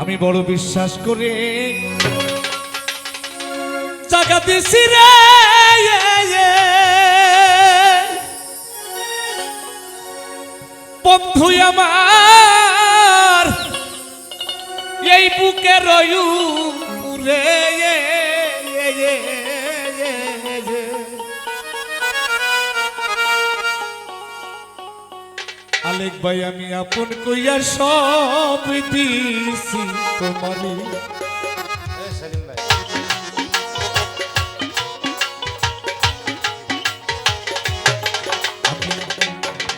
আমি বড় বিশ্বাস করে জাগাতে সিরে বন্ধু আমার এই বুকে রয়ু রে আলেক ভাই আমি আপন কইয়া সব দিছি তোমারে।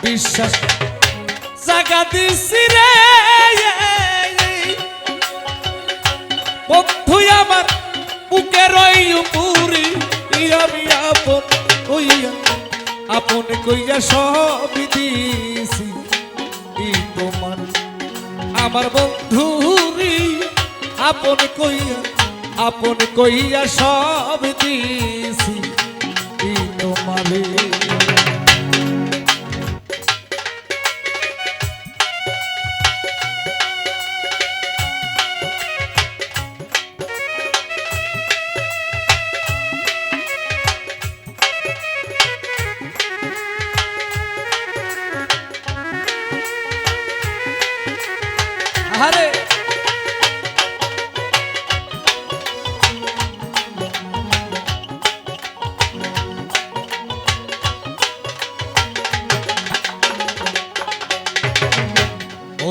বিশ্বাস জাগা দিছি রে বন্ধু আমার বুকে রই পুরি আমি আপন কইয়া আপন কইয়া সব দিছি। আমার বন্ধুরি আপন কইয়া আপন কইয়া সব দিছি। তোমারে।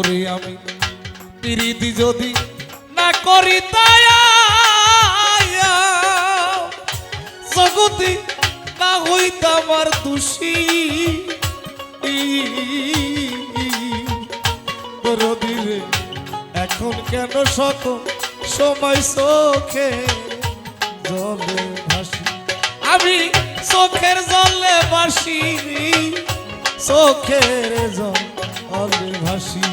ওরে আমি। পিরিতি যদি না করি জগতি না হইতাম আর দোষী। দিলে এখন কেন শত সময় চোখে জলে ভাসি? আমি চোখের জলে ভাসি চোখের জলে ভাসি।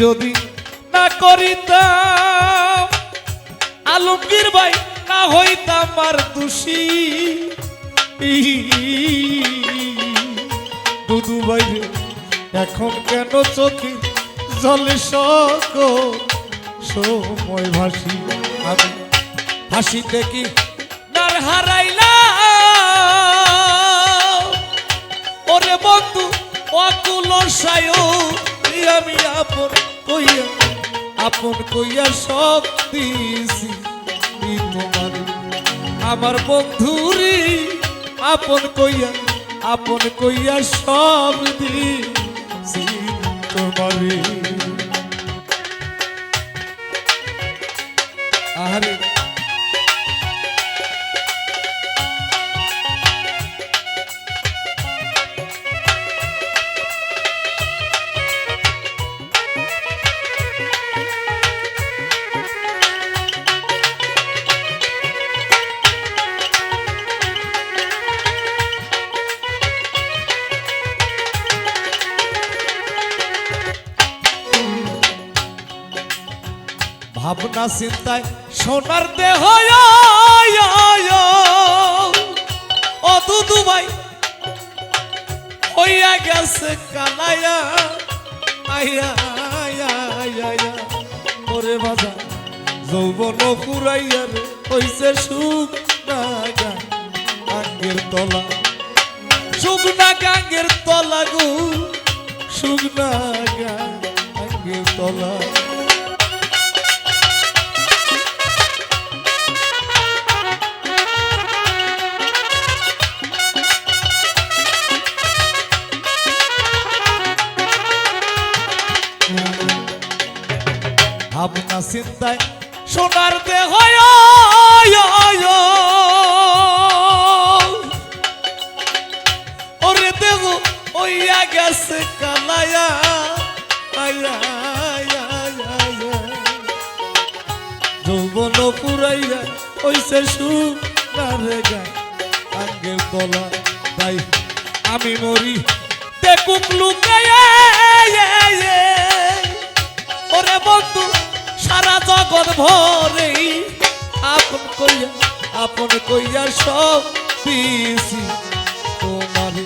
যদি না করিতাম, আলমগীর ভাই না হইতাম আর দোষী। দুদু ভাই এখন কেন চোখে জলে শক? সময় ভাসি আমি হাসি দেখি নার হারাইলাম? ওরে বন্ধু, অকুল সায় আমি আপন কইয়া আপন কইয়া সব আমার বন্ধুরি আপন কইয়া আপন কইয়া সব দিছি তোমারে ভাবনা চিন্তায়, সোনার দেহ ও দুদু ভাই, হইয়া গেছে কানায়া আয়া আয়া ওরে বাজা যৌবন ফুরাইয়া রে, হইছে সুখ না গাঙ্গের তলা শুকনা গাঙ্গের তলা গু। শুকনা গাঙ্গের তলা। ভাবনা চিন্তায় সোনার দেহ ওরে দেহ ওইয়া গেছে কালায়া। যৌবন পুরাইয়া ওইসে সুনার গায়। আঙ্গের তলা তাই আমি মরি। দেখুক লুকায় ওরে বন্ধু জগৎ ভরে আপন কইয়া আপন কইয়া সব দিছি তোমারে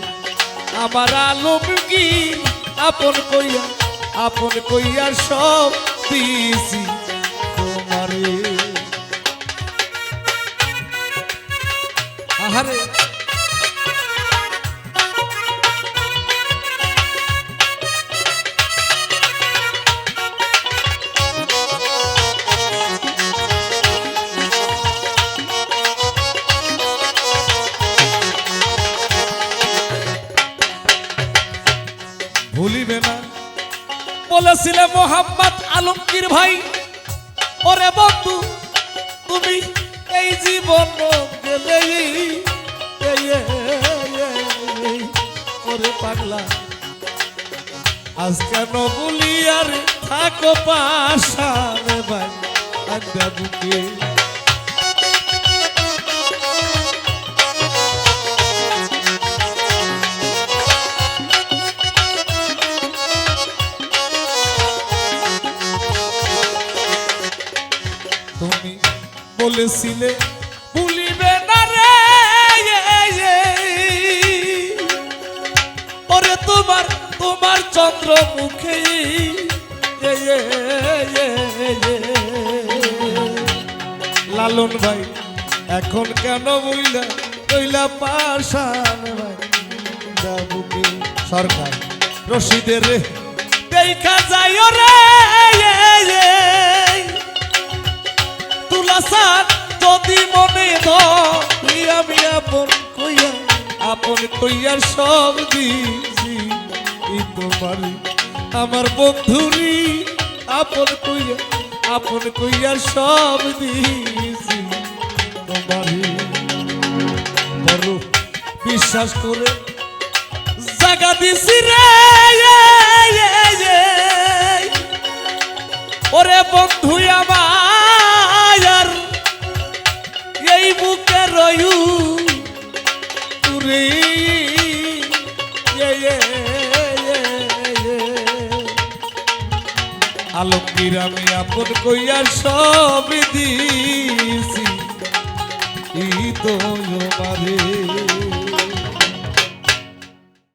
আমার আলমগি আপন কইয়া আপন কইয়া সব দিছি তোমারে আহারে বলেছিলে, মোহাম্মদ আলমগীর ভাই, ওরে বন্ধু, তুমি এই জীবন ওরে পাগলা। আজ কেন বলি, আর থাকো পাশারে ভাই একটা বুকে বলেছিলে, ভুলিবে না রে ওরে তোমার তোমার চন্দ্র মুখে লালন ভাই, এখন কেন বইলা কইলা পাশান ভাই? বাবুকে সরকার রশিদের রে, দেখা যায় রে যদি মনে আমি আপন কইয়া, আপন সব দিছি। তোমার আমার বন্ধুরি আপন কইয়া, আপন কইয়ার সব দিছি। তোমারই বড়, বিশ্বাস করে জাগা দিছি রে। আলমগীর আমি আপন কইয়া সব দিছি। ই তো